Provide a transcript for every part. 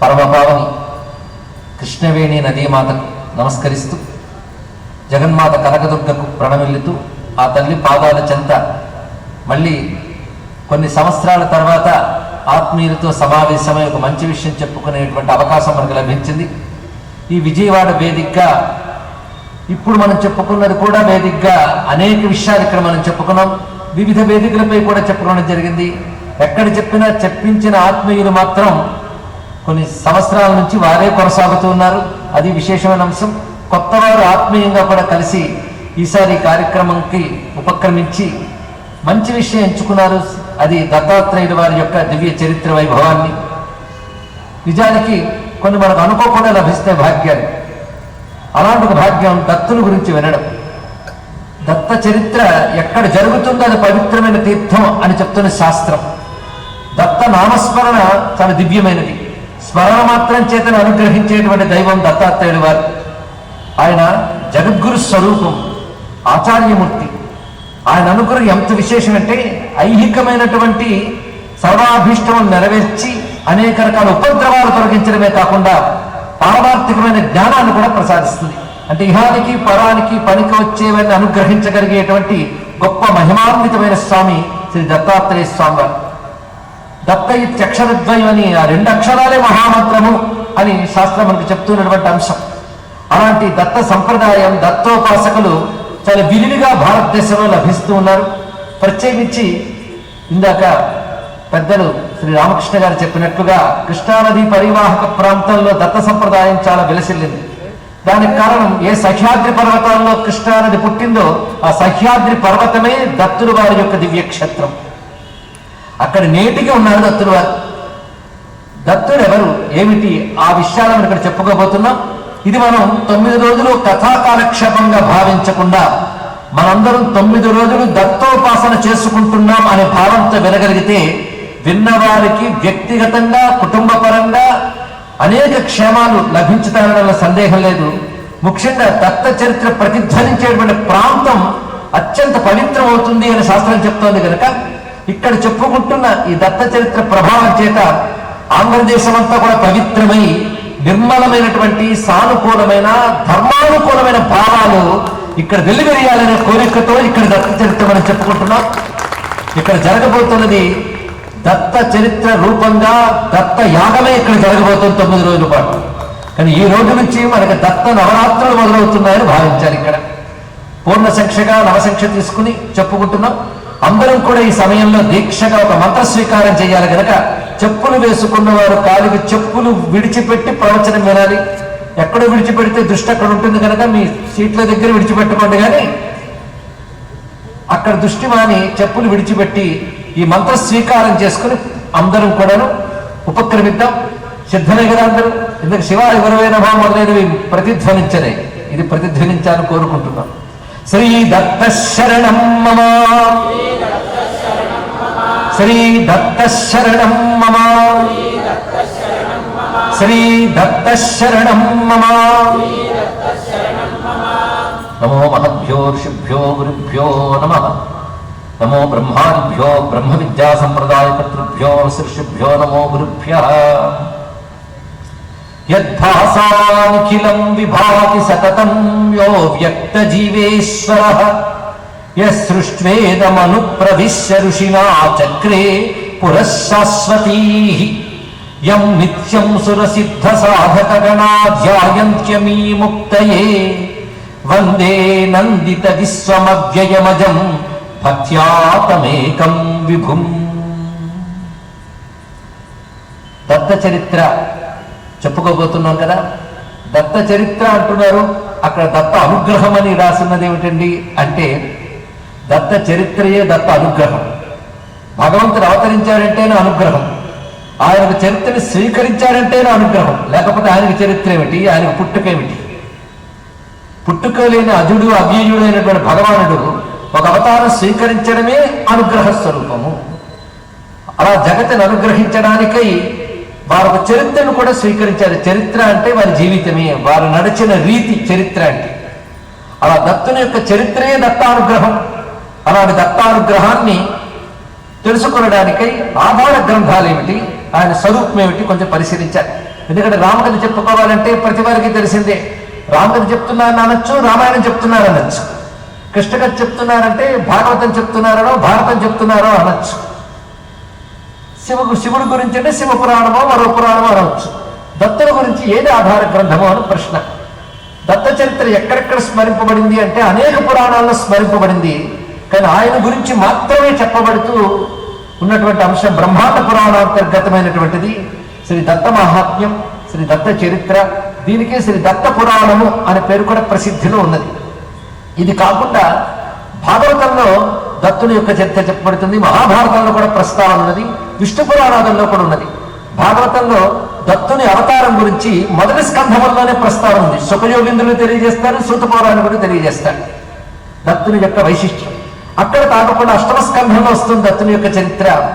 పరమపావని కృష్ణవేణి నదీమాతకు నమస్కరిస్తూ జగన్మాత కనకదుర్గకు ప్రణమిల్లుతూ ఆ తల్లి పాదాల చెంత మళ్ళీ కొన్ని సంవత్సరాల తర్వాత ఆత్మీయులతో సమావేశమై ఒక మంచి విషయం చెప్పుకునేటువంటి అవకాశం మనకు లభించింది. ఈ విజయవాడ వేదికగా ఇప్పుడు మనం చెప్పుకున్నది కూడా వేదికగా అనేక విషయాలు ఇక్కడ మనం చెప్పుకున్నాం. వివిధ వేదికలపై కూడా చెప్పుకోవడం జరిగింది. ఎక్కడ చెప్పినా చెప్పించిన ఆత్మీయులు మాత్రం కొన్ని సంవత్సరాల నుంచి వారే కొనసాగుతూ ఉన్నారు. అది విశేషమైన అంశం. కొత్త వారు ఆత్మీయంగా కూడా కలిసి ఈసారి కార్యక్రమంకి ఉపక్రమించి మంచి విషయం ఎంచుకున్నారు. అది దత్తాత్రేయుల వారి యొక్క దివ్య చరిత్ర వైభవాన్ని. నిజానికి కొన్ని మనకు అనుకోకుండా లభిస్తే భాగ్యాలు. అలాంటి ఒక భాగ్యం దత్తుల గురించి వినడం. దత్త చరిత్ర ఎక్కడ జరుగుతుందో అది పవిత్రమైన తీర్థం అని చెప్తున్న శాస్త్రం. దత్త నామస్మరణ చాలా దివ్యమైనది. స్మరణ మాత్రం చేతను అనుగ్రహించేటువంటి దైవం దత్తాత్రేయుడు వారు. ఆయన జగద్గురు స్వరూపం ఆచార్యమూర్తి. ఆయన అనుగ్రహం ఎంత విశేషమంటే ఐహికమైనటువంటి సర్వాభీష్టములు నెరవేర్చి అనేక రకాల ఉపద్రవాలు తొలగించడమే కాకుండా పారమార్థికమైన జ్ఞానాన్ని కూడా ప్రసాదిస్తుంది. అంటే ఇహానికి పరానికి పనికి వచ్చేవన్నీ అనుగ్రహించగలిగేటువంటి గొప్ప మహిమాన్వితమైన స్వామి శ్రీ దత్తాత్రేయ స్వామి వారు. దత్త ఇత్యక్షరద్వయం అని ఆ రెండు అక్షరాలే మహామంత్రము అని శాస్త్రం మనకు చెప్తున్నటువంటి అంశం. అలాంటి దత్త సంప్రదాయం దత్తోపాసకులు చాలా విరివిగా భారతదేశంలో లభిస్తూ ఉన్నారు. ప్రత్యేకించి ఇందాక పెద్దలు శ్రీ రామకృష్ణ గారు చెప్పినట్లుగా కృష్ణానది పరివాహక ప్రాంతంలో దత్త సంప్రదాయం చాలా విలసిల్లింది. దానికి కారణం ఏ సహ్యాద్రి పర్వతాల్లో కృష్ణానది పుట్టిందో ఆ సహ్యాద్రి పర్వతమే దత్తుడు వారి యొక్క దివ్యక్షేత్రం. అక్కడ నేటికి ఉన్నారు దత్తుడు. వారు దత్తుడు ఎవరు? ఏమిటి ఆ విషయాలు మనం ఇక్కడ చెప్పుకోబోతున్నాం? ఇది మనం తొమ్మిది రోజులు కథాకాలక్షేపంగా భావించకుండా మనందరం తొమ్మిది రోజులు దత్తోపాసన చేసుకుంటున్నాం అనే భావంతో వినగలిగితే విన్నవారికి వ్యక్తిగతంగా కుటుంబ పరంగా అనేక క్షేమాలు లభించుతారన్న సందేహం లేదు. ముఖ్యంగా దత్త చరిత్ర ప్రతిధ్వనించేటువంటి ప్రాంతం అత్యంత పవిత్రం అవుతుంది అని శాస్త్రం చెప్తోంది కనుక ఇక్కడ చెప్పుకుంటున్న ఈ దత్త చరిత్ర ప్రభావం చేత ఆంధ్రదేశం అంతా కూడా పవిత్రమై నిర్మలమైనటువంటి సానుకూలమైన ధర్మానుకూలమైన భావాలు ఇక్కడ వెలువెరియాలనే కోరికతో ఇక్కడ దత్త చరిత్ర మనం చెప్పుకుంటున్నాం. ఇక్కడ జరగబోతున్నది దత్త చరిత్ర రూపంగా దత్త యాగమే ఇక్కడ జరగబోతుంది తొమ్మిది రోజుల పాటు. కానీ ఈ రోజు నుంచి మనకి దత్త నవరాత్రులు మొదలవుతున్నాయని భావించాలి ఇక్కడ. పూర్ణ సంఖ్యగా నవసంఖ్య తీసుకుని చెప్పుకుంటున్నాం. అందరం కూడా ఈ సమయంలో దీక్షగా ఒక మంత్ర స్వీకారం చేయాలి కనుక చెప్పులు వేసుకున్న వారు కాలికి చెప్పులు విడిచిపెట్టి ప్రవచనం వినాలి. ఎక్కడో విడిచిపెడితే దృష్టి అక్కడ ఉంటుంది కనుక మీ సీట్ల దగ్గర విడిచిపెట్టుకోండి కానీ అక్కడ దృష్టి మాని చెప్పులు విడిచిపెట్టి ఈ మంత్ర స్వీకారం చేసుకుని అందరం కూడాను ఉపక్రమిద్దాం. సిద్ధమే కదా అందరూ? ఎందుకు శివ ఎవరైనా మొదలైనవి ప్రతిధ్వనించనే. ఇది ప్రతిధ్వనించాలని కోరుకుంటున్నాం. శ్రీ దత్త శరణం మమ. శ్రీ దత్త శరణం మమ. శ్రీ దత్త శరణం మమ నమో. మహద్భ్యో ఋషిభ్యో గురుభ్యో నమ యద్భాసాఖిలం విభాతి సతతం యో వ్యక్త జీవేశ్వర యసృష్వేదమను ప్రవిశ్య ఋషిణా చక్రే పురశాశ్వతీ. యం నిత్యం సురసిద్ధ సాధక గణా ధ్యాయంత్యమీ ముక్తయే వందే నందిత విశ్వమవ్యయమజం భక్త్యాతమేకం విభుం. దత్త చరిత్ర చెప్పుకోబోతున్నాం కదా. దత్త చరిత్ర అంటున్నారు. అక్కడ దత్త అనుగ్రహం అని రాసినది ఏమిటండి అంటే దత్త చరిత్రయే దత్త అనుగ్రహం. భగవంతుడు అవతరించాడంటేనే అనుగ్రహం. ఆయనకు చరిత్రని స్వీకరించాడంటేనే అనుగ్రహం. లేకపోతే ఆయనకు చరిత్ర ఏమిటి? ఆయనకు పుట్టుక ఏమిటి? పుట్టుక లేని అజుడు అవ్యయుడు అయినటువంటి భగవానుడు ఒక అవతారం స్వీకరించడమే అనుగ్రహ స్వరూపము. అలా జగత్తును అనుగ్రహించడానికై వారు చరిత్రను కూడా స్వీకరించారు చరిత్ర అంటే వారి జీవితమే. వారు నడిచిన రీతి చరిత్ర అంటే. అలా దత్తుని యొక్క చరిత్రయే దత్తానుగ్రహం. అలాంటి దత్తానుగ్రహాన్ని తెలుసుకొనడానికై ఆధార గ్రంథాలు ఏమిటి ఆయన స్వరూపం ఏమిటి కొంచెం పరిశీలించాలి. ఎందుకంటే రామకథ చెప్పుకోవాలంటే ప్రతి వారికి తెలిసిందే. రామకథ చెప్తున్నారని అనొచ్చు రామాయణం చెప్తున్నారనొచ్చు అనొచ్చు. చెప్తున్నారంటే భాగవతం చెప్తున్నారనో భారతం చెప్తున్నారో అనొచ్చు. శివుడు గురించి అంటే శివ పురాణమో మరో పురాణమో అనవచ్చు దత్తుల గురించి ఏది ఆధార గ్రంథమో అని ప్రశ్న. దత్త చరిత్ర ఎక్కడెక్కడ స్మరింపబడింది అంటే అనేక పురాణాల్లో స్మరింపబడింది. కానీ ఆయన గురించి మాత్రమే చెప్పబడుతూ ఉన్నటువంటి అంశం బ్రహ్మాండ పురాణాంతర్గతమైనటువంటిది. శ్రీ దత్త మహాత్మ్యం శ్రీ దత్త చరిత్ర దీనికే శ్రీ దత్త పురాణము అనే పేరు కూడా ప్రసిద్ధిలో ఉన్నది. ఇది కాకుండా భాగవతంలో దత్తుని యొక్క చరిత్ర చెప్పబడుతుంది మహాభారతంలో కూడా ప్రస్తావన ఉన్నది. విష్ణు పురాణాదంలో కూడా ఉన్నది. భాగవతంలో దత్తుని అవతారం గురించి మొదటి స్కంధంలోనే ప్రస్తావన ఉంది. సుఖయోగింద్రులు తెలియజేస్తారు సూత కూడా తెలియజేస్తారు. దత్తుని యొక్క వైశిష్ట్యం. అక్కడ కాకుండా అష్టమ స్కంధంలో వస్తుంది దత్తుని యొక్క చరిత్ర.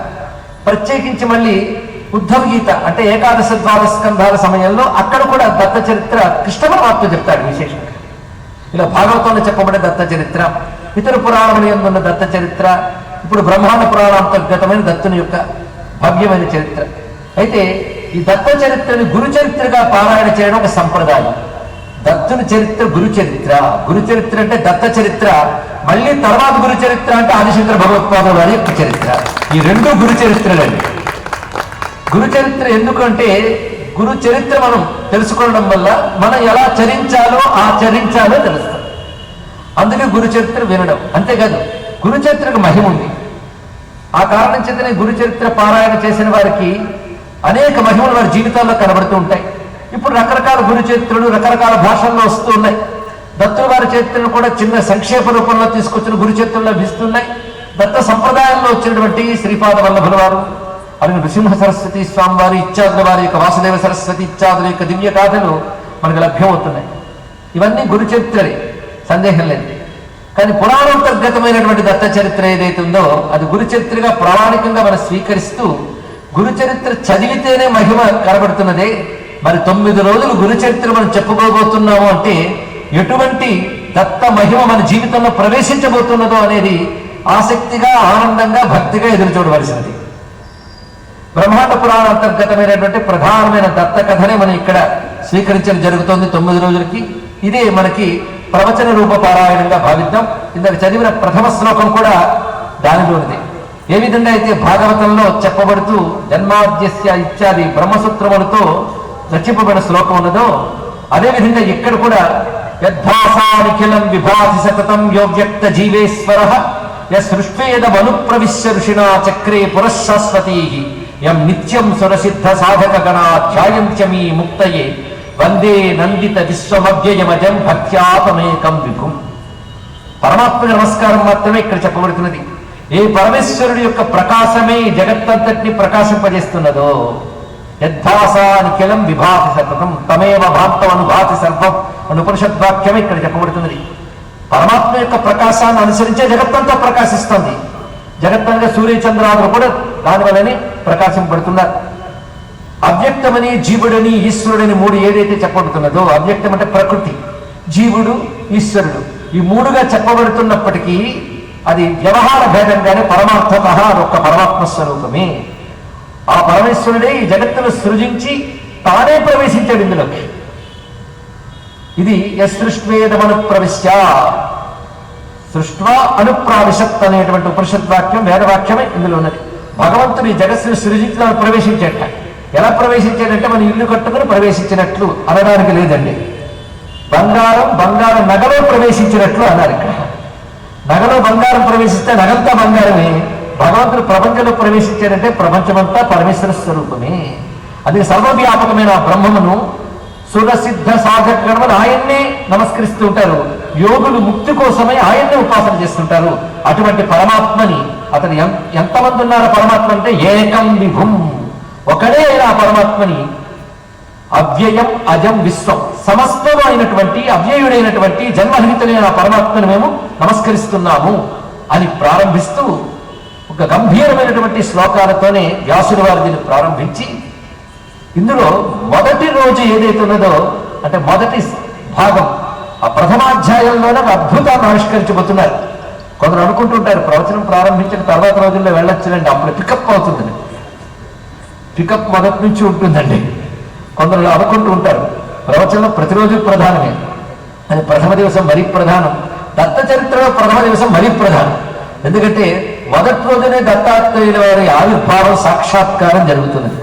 ప్రత్యేకించి మళ్ళీ ఉద్ధవ గీత అంటే ఏకాదశ ద్వాదశ స్కంధాల సమయంలో అక్కడ కూడా దత్త చరిత్ర కృష్ణ పరమాత్మ చెప్తాడు విశేషంగా. ఇలా భాగవతంలో చెప్పబడే దత్త చరిత్ర ఇతర పురాణముల ఉన్న దత్త చరిత్ర ఇప్పుడు బ్రహ్మాండ పురాణాంతర్గతమైన దత్తుని యొక్క భవ్యమైన చరిత్ర. అయితే ఈ దత్త చరిత్రని గురు చరిత్రగా పారాయణ చేయడం ఒక సంప్రదాయం. దత్తుని చరిత్ర గురు చరిత్ర. గురు చరిత్ర అంటే దత్త చరిత్ర. మళ్ళీ తర్వాత గురు చరిత్ర అంటే ఆదిశంకర భగవత్పాద వారి యొక్క చరిత్ర. ఈ రెండు గురు చరిత్రలండి. గురు చరిత్ర ఎందుకంటే గురు చరిత్ర మనం తెలుసుకోవడం వల్ల మనం ఎలా చరించాలో ఆచరించాలో తెలుస్తాం. అందుకే గురు చరిత్ర వినడం. అంతేకాదు గురు చరిత్రకు మహిమ ఉంది. ఆ కారణం చెందిన గురు చరిత్ర పారాయణ చేసిన వారికి అనేక మహిమలు వారి జీవితాల్లో కనబడుతూ ఉంటాయి. ఇప్పుడు రకరకాల గురు చరిత్రలు రకరకాల భాషల్లో వస్తూ ఉన్నాయి. దత్తుల వారి చరిత్రను కూడా చిన్న సంక్షేప రూపంలో తీసుకొచ్చిన గురు చరిత్రలు లభిస్తున్నాయి దత్త సంప్రదాయంలో వచ్చినటువంటి శ్రీపాద వల్లభుల వారు అలాగే నృసింహ సరస్వతి స్వామి వారి ఇత్యాదుల వారి యొక్క వాసుదేవ సరస్వతి ఇత్యాదుల యొక్క దివ్య గాథలు మనకు లభ్యమవుతున్నాయి. ఇవన్నీ గురు చరిత్రలే సందేహం లేదు. కానీ పురాణోంతర్గతమైనటువంటి దత్త చరిత్ర ఏదైతే ఉందో అది గురుచరిత్రగా ప్రామాణికంగా మనం స్వీకరిస్తూ గురు చరిత్ర చదివితేనే మహిమ కనబడుతున్నదే. మరి తొమ్మిది రోజులు గురుచరిత్ర మనం చెప్పుకోబోతున్నాము అంటే ఎటువంటి దత్త మహిమ మన జీవితంలో ప్రవేశించబోతున్నదో అనేది ఆసక్తిగా ఆనందంగా భక్తిగా ఎదురు చూడవలసినది బ్రహ్మాండ పురాణ అంతర్గతమైనటువంటి ప్రధానమైన దత్త కథనే మనం ఇక్కడ స్వీకరించడం జరుగుతోంది తొమ్మిది రోజులకి. ఇదే మనకి ప్రవచన రూప పారాయణంగా భావిద్దాం. ఇందాక చదివిన ప్రథమ శ్లోకం కూడా దానిలోనిది ఏ విధంగా అయితే భాగవతంలో చెప్పబడుతూ జన్మాద్యస్య ఇత్యాది బ్రహ్మసూత్రములతో రచింపబడిన శ్లోకం ఉన్నదో అదేవిధంగా ఇక్కడ కూడా యద్భాసానిఖిలం విభాసి సతతం యోగ్యక్త జీవేశ్వర యసృష్వేదమనుప్రవిశ్య ఋషిణా చక్రే పురశాశ్వతీ యం నిత్యం సురసిద్ధ సాధక గణా ధ్యాయంత్యమీ ముక్తయే. వందే నందిత విశ్వమవ్యయమజం భక్త్యాపమేకం విభుం పరమాత్మ నమస్కారం మాత్రమే ఇక్కడ చెప్పబడుతున్నది. ఏ పరమేశ్వరుడి యొక్క ప్రకాశమే ఈ జగత్తంతటిని ప్రకాశింపజేస్తున్నదో యద్భాసానిఖిలం విభాతి సతతం తమేవ భాంతం అనుభాతి సర్వం అని ఇక్కడ చెప్పబడుతున్నది. పరమాత్మ యొక్క ప్రకాశాన్ని అనుసరించే జగత్తంతా ప్రకాశిస్తుంది. జగత్తంగా సూర్యచంద్రాదులు కూడా దానివల్లనే ప్రకాశింపబడుతున్నారు. అవ్యక్తమని జీవుడని ఈశ్వరుడని మూడు ఏదైతే చెప్పబడుతున్నదో అవ్యక్తం అంటే ప్రకృతి జీవుడు ఈశ్వరుడు. ఈ మూడుగా చెప్పబడుతున్నప్పటికీ అది వ్యవహార భేదంగానే పరమార్థత ఒక పరమాత్మ స్వరూపమే. ఆ పరమేశ్వరుడే ఈ జగత్తును సృజించి తానే ప్రవేశించాడు ఇందులోకి. ఇది యసృష్వేదమను ప్రవిశ్య సృష్వా అనుప్రావిశత్ అనేటువంటి ఉపనిషత్ వాక్యం వేదవాక్యమే ఇందులో ఉన్నది. భగవంతుడు ఈ జగత్తును సృజించడానికి ప్రవేశించేట. ఎలా ప్రవేశించాడంటే మన ఇల్లు కట్టుకుని ప్రవేశించినట్లు అనడానికి లేదండి. బంగారం బంగారం నగలో ప్రవేశించినట్లు అన్నారు ఇక్కడ. నగలో బంగారం ప్రవేశిస్తే నగంతా బంగారమే. భగవంతుడు ప్రపంచంలో ప్రవేశించాడంటే ప్రపంచమంతా పరమేశ్వర స్వరూపమే. అది సర్వవ్యాపకమైన బ్రహ్మమును సురసిద్ధ సాధకులను ఆయన్నే నమస్కరిస్తూ ఉంటారు. యోగులు ముక్తి కోసమై ఆయన్నే ఉపాసన చేస్తుంటారు. అటువంటి పరమాత్మని అతను ఎంతమంది ఉన్నారు పరమాత్మ అంటే ఏకం విభుం. ఒకడే అయిన ఆ పరమాత్మని. అవ్యయం అజం విశ్వం. సమస్తమైనటువంటి అయినటువంటి అవ్యయుడైనటువంటి జన్మరహితుడైన పరమాత్మను మేము నమస్కరిస్తున్నాము అని ప్రారంభిస్తూ ఒక గంభీరమైనటువంటి శ్లోకాలతోనే వ్యాసుడు వారు దీన్ని ప్రారంభించి ఇందులో మొదటి రోజు ఏదైతే ఉన్నదో అంటే మొదటి భాగం ఆ ప్రథమాధ్యాయంలోనే ఒక అద్భుతాన్ని ఆవిష్కరించబోతున్నారు. కొందరు అనుకుంటుంటారు ప్రవచనం ప్రారంభించిన తర్వాత రోజుల్లో వెళ్ళొచ్చునండి అప్పుడు పికప్ అవుతుందని. పికప్ మొదటి నుంచి ఉంటుందండి. కొందరు అనుకుంటూ ఉంటారు. ప్రవచనం ప్రతిరోజు ప్రధానమే. అది ప్రథమ దివసం మరీ ప్రధానం. దత్త చరిత్రలో ప్రథమ దివసం మరీ ప్రధానం. ఎందుకంటే మొదటి రోజునే దత్తాత్రేయుల వారి ఆవిర్భావం సాక్షాత్కారం జరుగుతున్నది